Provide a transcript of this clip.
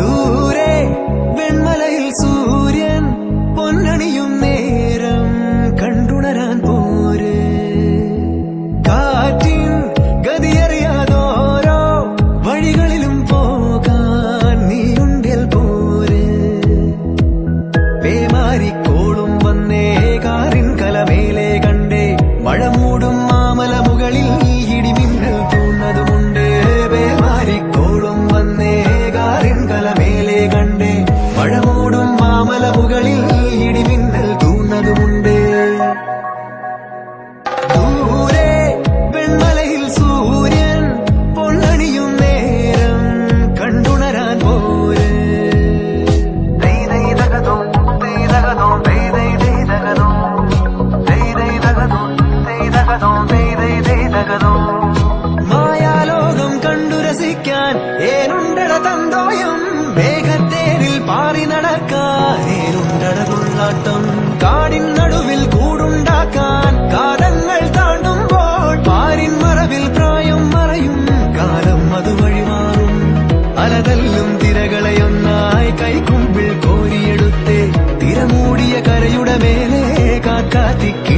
దూరే వెண்మలయు കണ്ടിട തന്തോയം മേഘത്തേരിൽ പാറി നടക്കാരേരുണ്ടടതുള്ളാട്ടം കാടിൻ നടുവിൽ കൂടുണ്ടാക്കാൻ കാലങ്ങൾ താണ്ടുമ്പോൾ പാരിൻ മറവിൽ പ്രായം മറയും കാലം അത് വഴിമാറും അലതല്ലും തിരകളെ ഒന്നായി കൈക്കുമ്പിൽ കോരിയെടുത്തേ തിരമൂടിയ കരയുടെ മേലെ കാക്കാത്തിക്ക